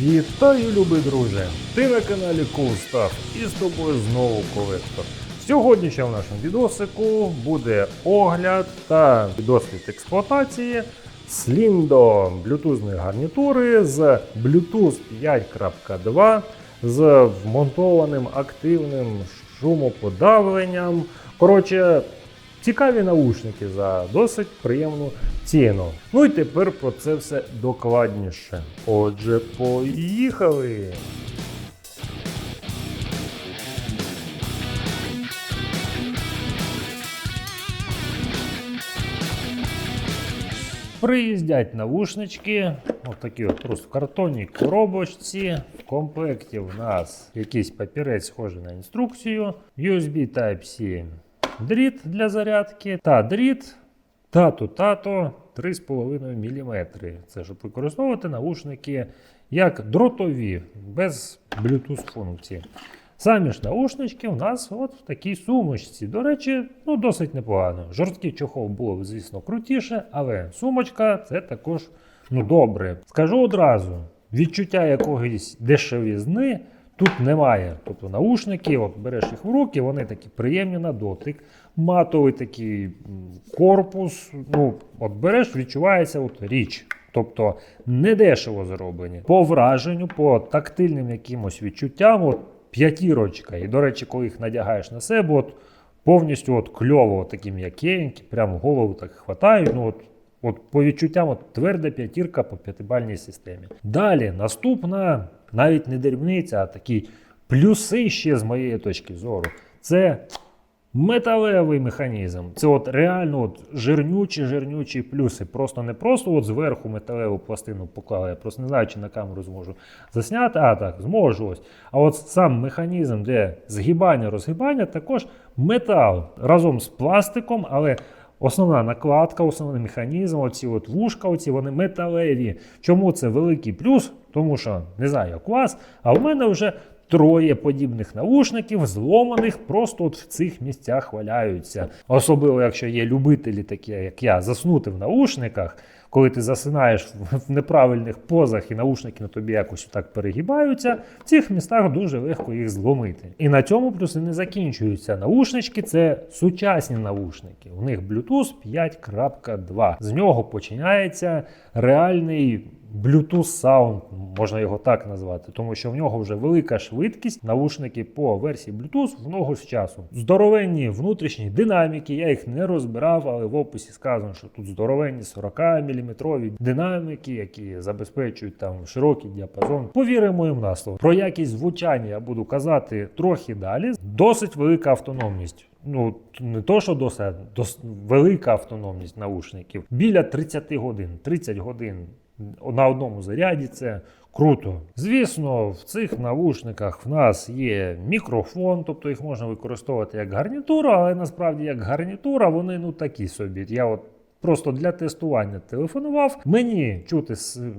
Вітаю, любий друже! Ти на каналі Cool і з тобою знову колектор. Сьогодні ще в нашому відосику буде огляд та досвід експлуатації Slindo блютузної гарнітури з Bluetooth 5.2 з вмонтованим активним шумоподавленням. Коротше, Цікаві наушники за досить приємну ціну. Ну і тепер про це все докладніше. Отже, поїхали! Приїздять навушнички, от такі от просто в коробочці. В комплекті в нас якийсь папірець схожий на інструкцію, USB Type-C дріт для зарядки та дріт тато-тато 3,5 мм. Це щоб використовувати наушники як дротові, без Bluetooth функції. Самі ж наушнички у нас от в такій сумочці. До речі, ну досить непогано. Жорсткий чохол було, б, звісно, крутіше, але сумочка це також ну, добре. Скажу одразу: відчуття якоїсь дешевізни тут немає. Тобто наушники, от береш їх в руки, вони такі приємні на дотик, матовий такий корпус. Ну, от береш, відчувається от річ. Тобто недешево зроблені. По враженню, по тактильним якимось відчуттям, от п'ятірочка. І, до речі, коли їх надягаєш на себе, от повністю от кльово, такі м'якенькі, прямо голову так хватають. Ну, от, от по відчуттям от тверда п'ятірка по п'ятибальній системі. Далі, наступна, навіть не дрібниця, а такі плюси ще з моєї точки зору. Це Металевий механізм. Це от реально от жирнючі, жирнючі плюси. Просто не просто от зверху металеву пластину поклали. Я просто не знаю, чи на камеру зможу засняти. А так, зможу ось. А от сам механізм, де згибання, розгибання, також метал разом з пластиком, але. Основна накладка, основний механізм, оці от вушка, оці вони металеві. Чому це великий плюс? Тому що не знаю, як у вас, а в мене вже троє подібних наушників, зломаних, просто от в цих місцях валяються. Особливо, якщо є любителі, такі як я, заснути в наушниках. Коли ти засинаєш в- неправильних позах і наушники на тобі якось так перегибаються, в цих містах дуже легко їх зломити. І на цьому плюси не закінчуються. Наушнички це сучасні наушники. У них Bluetooth 5.2. З нього починається реальний Bluetooth Sound, можна його так назвати, тому що в нього вже велика швидкість. Наушники по версії Bluetooth в ногу з часу. Здоровенні внутрішні динаміки, я їх не розбирав, але в описі сказано, що тут здоровенні 40-мм динаміки, які забезпечують там широкий діапазон. Повіримо їм на слово. Про якість звучання я буду казати трохи далі. Досить велика автономність. Ну, не то, що досить, дос... велика автономність наушників. Біля 30 годин, 30 годин на одному заряді це круто. Звісно, в цих навушниках в нас є мікрофон, тобто їх можна використовувати як гарнітуру, але насправді як гарнітура вони ну такі собі. Я от Просто для тестування телефонував. Мені чути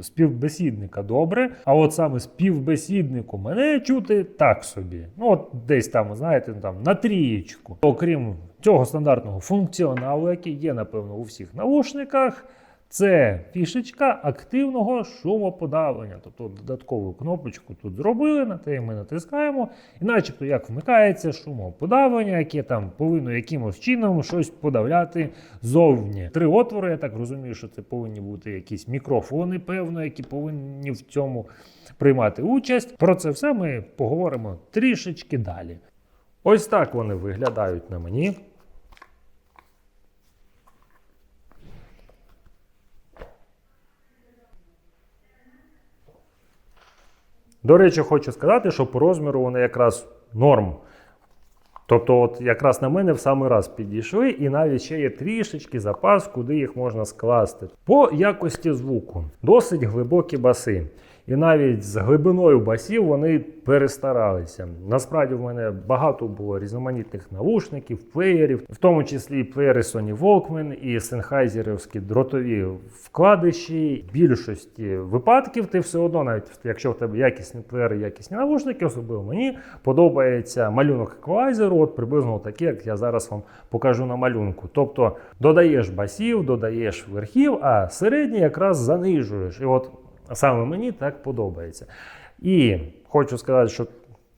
співбесідника добре, а от саме співбесіднику мене чути так собі. Ну, от десь там, знаєте, там на трієчку. Окрім цього стандартного функціоналу, який є, напевно, у всіх наушниках. Це фішечка активного шумоподавлення. Тобто додаткову кнопочку тут зробили, на те ми натискаємо, і начебто як вмикається шумоподавлення, яке там повинно якимось чином щось подавляти зовні. Три отвори, я так розумію, що це повинні бути якісь мікрофони, певно, які повинні в цьому приймати участь. Про це все ми поговоримо трішечки далі. Ось так вони виглядають на мені. До речі, хочу сказати, що по розміру вони якраз норм. Тобто, от якраз на мене в самий раз підійшли, і навіть ще є трішечки запас, куди їх можна скласти. По якості звуку досить глибокі баси. І навіть з глибиною басів вони перестаралися. Насправді в мене багато було різноманітних наушників, плеєрів, в тому числі плеєри Sony Walkman і сенхайзерівські дротові вкладиші. В більшості випадків ти все одно, навіть якщо в тебе якісні плеєри, якісні навушники, особливо мені подобається малюнок еквалайзеру, от приблизно такий, як я зараз вам покажу на малюнку. Тобто додаєш басів, додаєш верхів, а середній якраз занижуєш. І от саме мені так подобається. І хочу сказати, що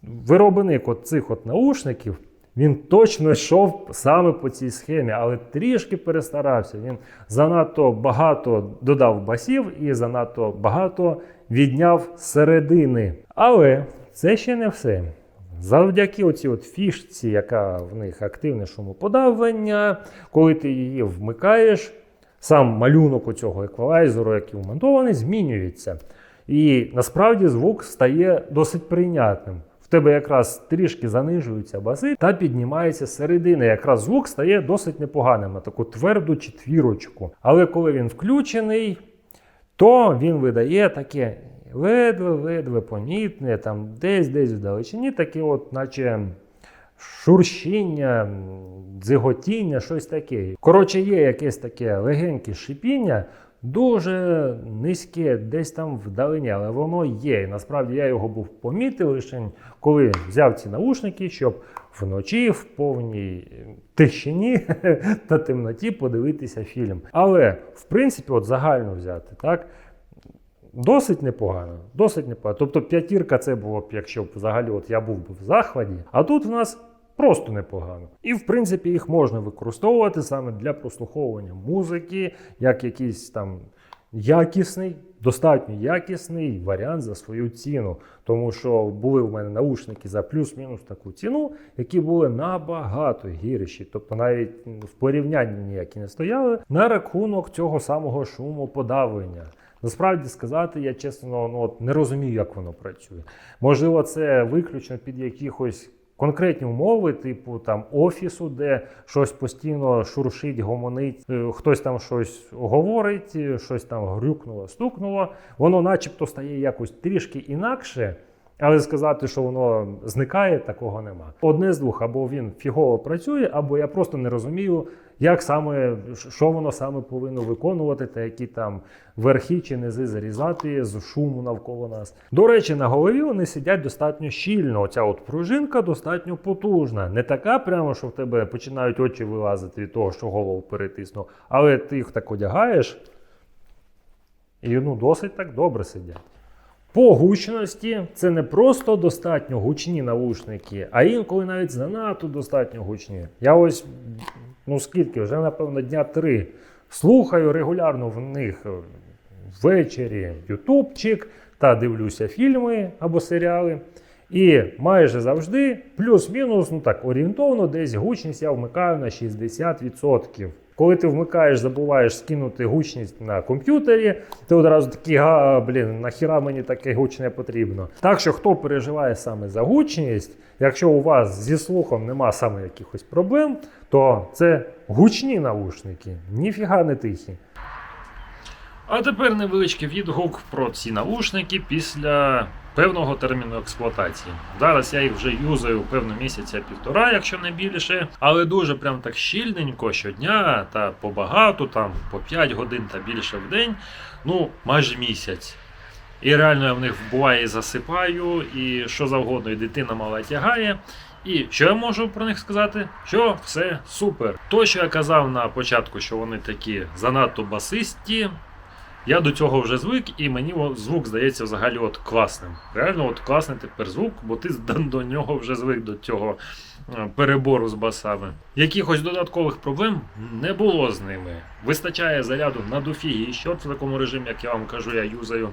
виробник цих наушників. Він точно йшов саме по цій схемі, але трішки перестарався. Він занадто багато додав басів і занадто багато відняв середини. Але це ще не все. Завдяки оцій от фішці, яка в них активне шумоподавлення, коли ти її вмикаєш, сам малюнок у цього еквалайзеру, який вмонтований, змінюється. І насправді звук стає досить прийнятним. В тебе якраз трішки занижуються баси та піднімається середина. Якраз звук стає досить непоганим на таку тверду четвірочку. Але коли він включений, то він видає таке ледве-ледве помітне, там десь-десь вдалечині, таке, от, наче шуршіння, дзиготіння, щось таке. Коротше, є якесь таке легеньке шипіння, дуже низьке, десь там вдалині, але воно є. І насправді я його був помітив лише коли взяв ці наушники, щоб вночі в повній тишині та темноті подивитися фільм. Але в принципі, от загально взяти, так. Досить непогано, досить непогано. Тобто п'ятірка це було б, якщо б взагалі от я був би в захваті, а тут в нас просто непогано. І в принципі їх можна використовувати саме для прослуховування музики, як якийсь там якісний, достатньо якісний варіант за свою ціну. Тому що були в мене наушники за плюс-мінус таку ціну, які були набагато гірші. Тобто навіть в порівнянні ніякі не стояли на рахунок цього самого шумоподавлення. Насправді сказати, я чесно ну, от не розумію, як воно працює. Можливо, це виключно під якихось конкретні умови, типу там офісу, де щось постійно шуршить, гомонить, е, хтось там щось говорить, е, щось там грюкнуло, стукнуло. Воно, начебто, стає якось трішки інакше. Але сказати, що воно зникає, такого нема. Одне з двох, або він фігово працює, або я просто не розумію, як саме що воно саме повинно виконувати, та які там верхи чи низи зарізати з шуму навколо нас. До речі, на голові вони сидять достатньо щільно. Оця от пружинка достатньо потужна. Не така, прямо що в тебе починають очі вилазити від того, що голову перетиснув. Але ти їх так одягаєш, і ну досить так добре сидять. По гучності це не просто достатньо гучні наушники, а інколи навіть занадто достатньо гучні. Я ось, ну скільки, вже напевно дня три слухаю регулярно в них е, ввечері ютубчик та дивлюся фільми або серіали. І майже завжди плюс-мінус, ну так, орієнтовно, десь гучність я вмикаю на 60%. Коли ти вмикаєш, забуваєш скинути гучність на комп'ютері, ти одразу такий, га, блін, нахіра мені таке гучне потрібно. Так що, хто переживає саме за гучність, якщо у вас зі слухом нема саме якихось проблем, то це гучні наушники, ніфіга не тихі. А тепер невеличкий відгук про ці наушники після певного терміну експлуатації. Зараз я їх вже юзаю певно місяця півтора, якщо не більше, але дуже прям так щільненько щодня та побагато, там по 5 годин та більше в день, ну майже місяць. І реально я в них буває і засипаю, і що завгодно, і дитина мала тягає. І що я можу про них сказати? Що все супер. То, що я казав на початку, що вони такі занадто басисті, я до цього вже звик, і мені звук здається взагалі от класним. Реально, от класний тепер звук, бо ти до, нього вже звик до цього е, перебору з басами. Якихось додаткових проблем не було з ними. Вистачає заряду на дофігі. Що в такому режимі, як я вам кажу, я юзаю.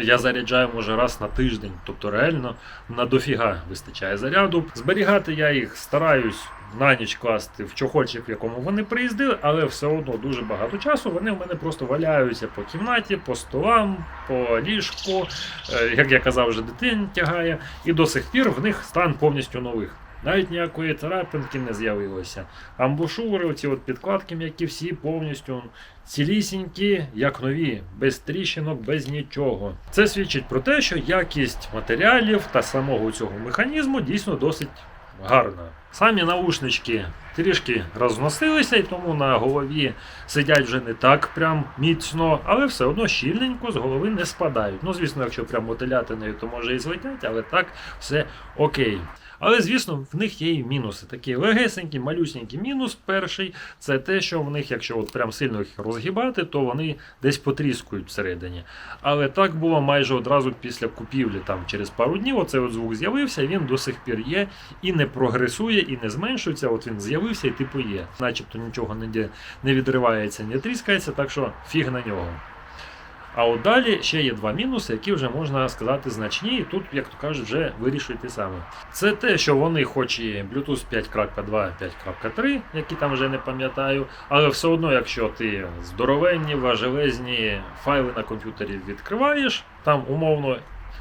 Я заряджаю може раз на тиждень, тобто реально на дофіга вистачає заряду. Зберігати я їх стараюсь на ніч класти в чохольчик, в якому вони приїздили, але все одно дуже багато часу вони в мене просто валяються по кімнаті, по столам, по ліжку. Е, Як я казав, вже дитина тягає, і до сих пір в них стан повністю нових. Навіть ніякої царапинки не з'явилося. Амбушури, оці от підкладки, які всі повністю цілісінькі, як нові, без тріщинок, без нічого. Це свідчить про те, що якість матеріалів та самого цього механізму дійсно досить гарна. Самі наушнички трішки розносилися, і тому на голові сидять вже не так прям міцно, але все одно щільненько з голови не спадають. Ну, звісно, якщо прям мотилятиною, то може і злетять, але так все окей. Але, звісно, в них є і мінуси. Такі легесенькі, малюсенький мінус перший це те, що в них, якщо от прям сильно їх розгибати, то вони десь потріскують всередині. Але так було майже одразу після купівлі, там через пару днів оцей от звук з'явився, він до сих пір є і не прогресує, і не зменшується. От він з'явився і типу є. Начебто нічого не відривається, не тріскається, так що фіг на нього. А от далі ще є два мінуси, які вже можна сказати значні, і тут, як то кажуть, вже вирішуйте саме. Це те, що вони, хоч і Bluetooth 5.2, 5.3, які там вже не пам'ятаю, але все одно, якщо ти здоровенні, важелезні файли на комп'ютері відкриваєш, там умовно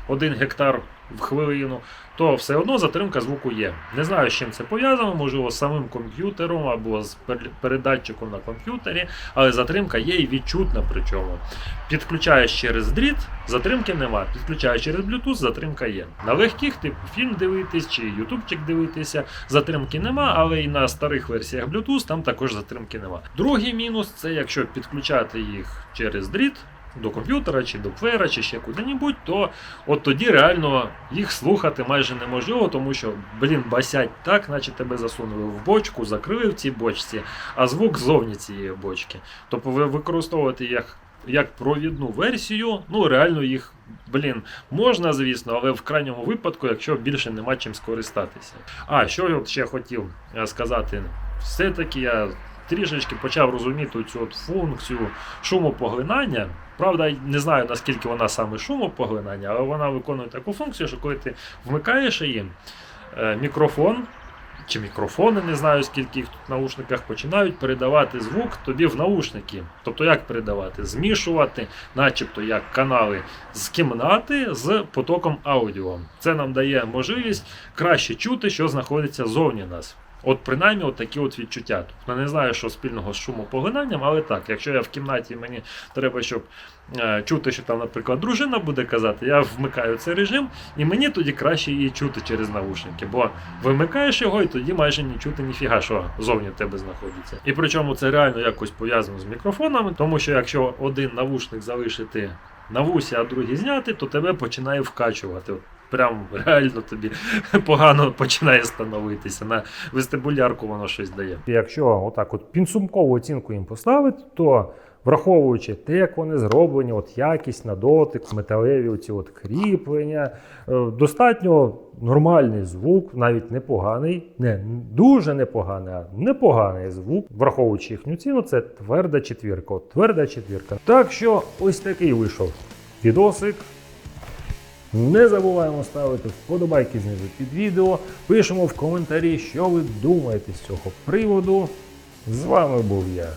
1 гектар в хвилину, то все одно затримка звуку є. Не знаю, з чим це пов'язано, можливо, з самим комп'ютером або з пер- передатчиком на комп'ютері, але затримка є і відчутна причому. Підключаєш через дріт, затримки нема. Підключаєш через Bluetooth, затримка є. На легких, типу фільм дивитись чи ютубчик дивитися, затримки нема, але і на старих версіях Bluetooth там також затримки нема. Другий мінус це якщо підключати їх через дріт. До комп'ютера чи до плеєра, чи ще куди-небудь, то от тоді реально їх слухати майже неможливо, тому що, блін, басять так, наче тебе засунули в бочку, закрили в цій бочці, а звук ззовні цієї бочки. Тобто ви використовувати їх як провідну версію, ну реально їх, блін, можна, звісно, але в крайньому випадку, якщо більше нема чим скористатися. А, що я ще хотів е, сказати, все-таки я трішечки почав розуміти цю от функцію шумопоглинання. Правда, не знаю наскільки вона саме шумопоглинання, але вона виконує таку функцію, що коли ти вмикаєш її, е, мікрофон чи мікрофони, не знаю скільки їх тут в наушниках починають передавати звук тобі в наушники. Тобто як передавати? Змішувати, начебто як канали з кімнати з потоком аудіо. Це нам дає можливість краще чути, що знаходиться зовні нас. От принаймні от такі от відчуття. Тобто не знаю, що спільного з шумопоглинанням, але так, якщо я в кімнаті мені треба, щоб е, чути, що там, наприклад, дружина буде казати, я вмикаю цей режим, і мені тоді краще її чути через навушники. Бо вимикаєш його, і тоді майже не чути ніфіга, що зовні тебе знаходиться. І причому це реально якось пов'язано з мікрофонами, тому що якщо один навушник залишити на вусі, а другий зняти, то тебе починає вкачувати. Прям реально тобі погано починає становитися. На вестибулярку воно щось дає. Якщо отак от підсумкову оцінку їм поставити, то враховуючи те, як вони зроблені, от якість на дотик, металеві оці от кріплення, е, достатньо нормальний звук, навіть непоганий, не дуже непоганий, а непоганий звук, враховуючи їхню ціну, це тверда четвірка. От тверда четвірка. Так що ось такий вийшов відосик. Не забуваємо ставити вподобайки знизу під відео. Пишемо в коментарі, що ви думаєте з цього приводу. З вами був я,